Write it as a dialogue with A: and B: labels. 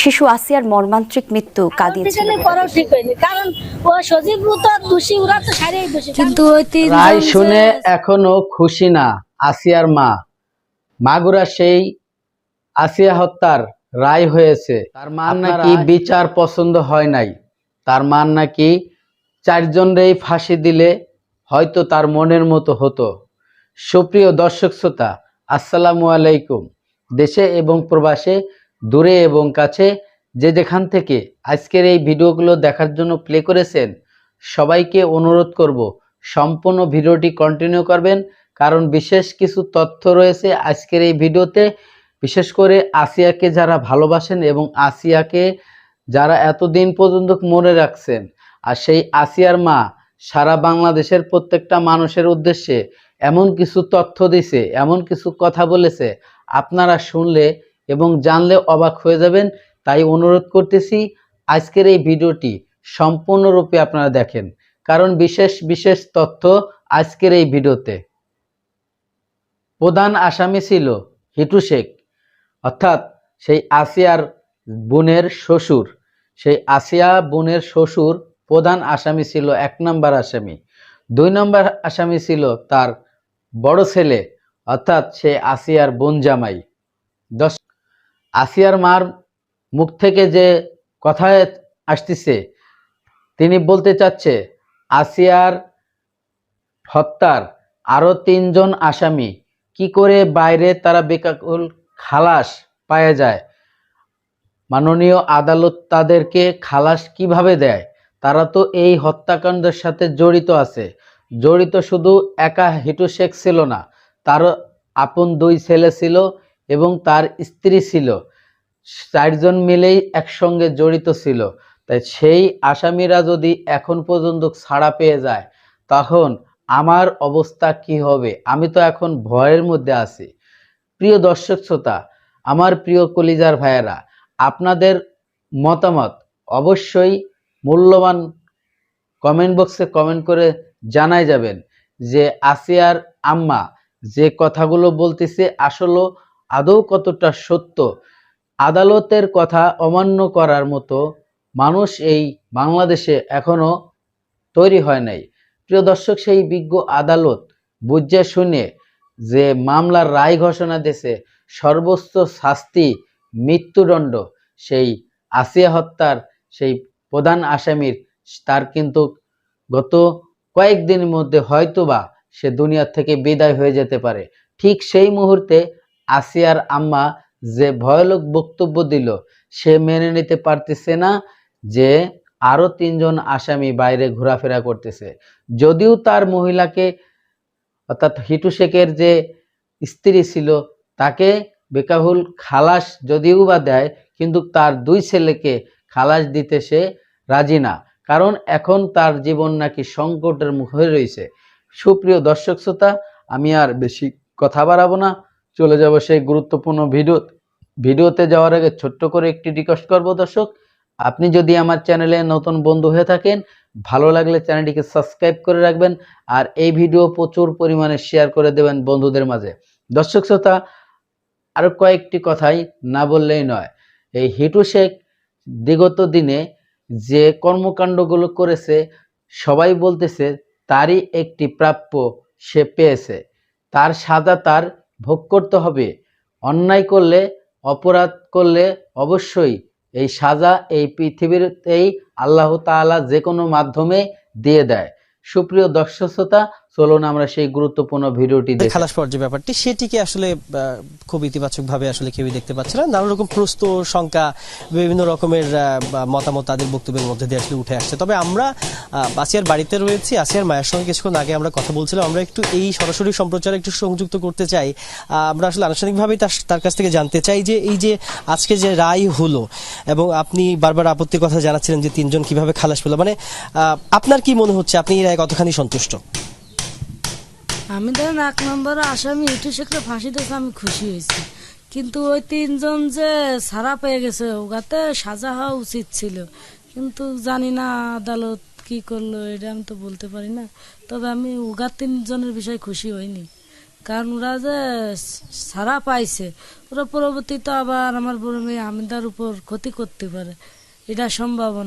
A: শিশু আসিয়ার মর্মান্তিক মৃত্যু কাঁদিয়েছিল।
B: পিছনে পড়াও ঠিক হয়নি। কারণ ও সজীব তো দোষী ওরা তো সারিয়ে দোষী।
C: কিন্তু
D: রায় শুনে এখনও খুশি না আসিয়ার মা। মাগুরা সেই আসিয়া হত্যার রায় হয়েছে। তার মান নাকি বিচার পছন্দ হয় নাই। তার মান নাকি চারজনরেই ফাঁসি দিলে হয়তো তার মনের মতো হতো। সুপ্রিয় দর্শক শ্রোতা আসসালামু আলাইকুম। দেশে এবং প্রবাসে দূরে এবং কাছে যে যেখান থেকে আজকের এই ভিডিওগুলো দেখার জন্য প্লে করেছেন, সবাইকে অনুরোধ করব সম্পূর্ণ ভিডিওটি কন্টিনিউ করবেন, কারণ বিশেষ কিছু তথ্য রয়েছে আজকের এই ভিডিওতে। বিশেষ করে আসিয়াকে যারা ভালোবাসেন এবং আসিয়াকে যারা এতদিন পর্যন্ত মনে রাখছেন, আর সেই আসিয়ার মা সারা বাংলাদেশের প্রত্যেকটা মানুষের উদ্দেশ্যে এমন কিছু তথ্য দিছে, এমন কিছু কথা বলেছে, আপনারা শুনলে এবং জানলে অবাক হয়ে যাবেন, তাই অনুরোধ করতেছি আজকের এই ভিডিওটি সম্পূর্ণরূপে আপনারা দেখেন। কারণ বিশেষ বিশেষ তথ্য আজকের এই ভিডিওতে। প্রধান আসামি ছিল হিটু শেখ, অর্থাৎ সেই আসিয়ার বোনের শ্বশুর। সেই আসিয়া বোনের শ্বশুর প্রধান আসামি ছিল এক নম্বর আসামি। দুই নম্বর আসামি ছিল তার বড় ছেলে, অর্থাৎ সে আসিয়ার বোন জামাই। দশ আসিয়ার মার মুখ থেকে যে কথা আসতেছে, তিনি বলতে চাচ্ছে, আসিয়ার হত্যার আরও তিনজন আসামি, কি করে বাইরে তারা বেকাকুল খালাস পাওয়া যায়? মাননীয় আদালত তাদেরকে খালাস কীভাবে দেয়? তারা তো এই হত্যাকাণ্ডের সাথে জড়িত আছে। জড়িত শুধু একা হিটু শেখ ছিল না তার আপন দুই ছেলে ছিল এবং তার স্ত্রী ছিল। চারজন মিলেই একসঙ্গে জড়িত ছিল। তাই সেই আসামিরা যদি এখন পর্যন্ত ছাড়া পেয়ে যায়, তখন আমার অবস্থা কি হবে? আমি তো এখন ভয়ের মধ্যে আছি। প্রিয় দর্শক শ্রোতা, আমার প্রিয় কলিজার ভাইয়েরা, আপনাদের মতামত অবশ্যই মূল্যবান কমেন্ট বক্সে কমেন্ট করে জানাই যাবেন যে আসিয়ার আম্মা যে কথাগুলো বলতেছে আসলে আদৌ কতটা সত্য? আদালতের কথা অমান্য করার মতো মানুষ এই বাংলাদেশে এখনও তৈরি হয় নাই। প্রিয় দর্শক, সেই বিজ্ঞ আদালত বুঝে শুনে যে মামলার রায় ঘোষণা দিয়েছে সর্বোচ্চ শাস্তি মৃত্যুদণ্ড, সেই আসিয়া হত্যার সেই প্রধান আসামির, তার কিন্তু গত কয়েকদিনের মধ্যে হয়তোবা সে দুনিয়ার থেকে বিদায় হয়ে যেতে পারে। ঠিক সেই মুহূর্তে আসিয়ার আম্মা যে ভয়ানক বক্তব্য দিল, সে মেনে নিতে পারতেছে না যে আরও তিনজন আসামি বাইরে ঘোরাফেরা করতেছে। যদিও তার মহিলাকে, অর্থাৎ হিটু শেখের যে স্ত্রী ছিল, তাকে বেকাহুল খালাস যদিও বা দেয়, কিন্তু তার দুই ছেলেকে খালাস দিতে সে রাজি না। কারণ এখন তার জীবন নাকি সংকটের মুখে রয়েছে। সুপ্রিয় দর্শক শ্রোতা, আমি আর বেশি কথা বাড়াবো না। চলে যাব সেই গুরুত্বপূর্ণ ভিডিও ভিডিওতে যাওয়ার আগে ছোট্ট করে একটি রিকোয়েস্ট করব দর্শক, আপনি যদি আমার চ্যানেলে নতুন বন্ধু হয়ে থাকেন, ভালো লাগলে চ্যানেলটিকে সাবস্ক্রাইব করে রাখবেন আর এই ভিডিও প্রচুর পরিমাণে শেয়ার করে দেবেন বন্ধুদের মাঝে। দর্শক শ্রোতা আরও কয়েকটি কথাই না বললেই নয়। এই হিটু শেখ বিগত দিনে যে কর্মকাণ্ডগুলো করেছে, সবাই বলতেছে তারই একটি প্রাপ্য সে পেয়েছে। তার সাজা তার ভোগ করতে হবে। অন্যায় করলে, অপরাধ করলে অবশ্যই এই সাজা এই পৃথিবীতেই আল্লাহ তালা যে কোনো মাধ্যমে দিয়ে দেয়। সুপ্রিয় দর্শক শ্রোতা চলুন আমরা সেই গুরুত্বপূর্ণ ভিডিওটি দেখি
E: খালাস পাওয়ার যে ব্যাপারটি সেটিকে আসলে খুব ইতিবাচক ভাবে আসলে কেউই দেখতে পাচ্ছে না। নানা রকম প্রশ্ন শঙ্কা বিভিন্ন রকমের মতামত তাদের বক্তব্যের মধ্যে দিয়ে আসলে উঠে আসছে। তবে আমরা আসিয়ার বাড়িতে রয়েছি আসিয়ার মায়ের সঙ্গে কিছুক্ষণ আগে আমরা কথা বলছিলাম। আমরা একটু এই সরাসরি সম্প্রচার একটু সংযুক্ত করতে চাই। আহ, আমরা আসলে আনুষ্ঠানিকভাবেই তার কাছ থেকে জানতে চাই যে এই যে আজকে যে রায় হলো এবং আপনি বারবার আপত্তির কথা জানাচ্ছিলেন যে তিনজন কীভাবে খালাস পেল। মানে আহ, আপনার কি মনে হচ্ছে? আপনি এই রায় কতখানি সন্তুষ্ট?
C: আমি ধরেন এক নম্বর আসামি ইটু শেখরে ফাঁসি দিয়েছে আমি খুশি হয়েছি। কিন্তু ওই তিনজন যে সারা পেয়ে গেছে, ওগাতে সাজা হওয়া উচিত ছিল। কিন্তু জানি না আদালত কি করল, এটা আমি তো বলতে পারি না। তবে আমি উগার তিনজনের বিষয়ে খুশি হইনি। কারণ ওরা যে সারা পাইছে, ওরা পরবর্তীতে আবার আমার বড় মেয়ে আমিদার উপর ক্ষতি করতে পারে। এটা সম্ভাবনা।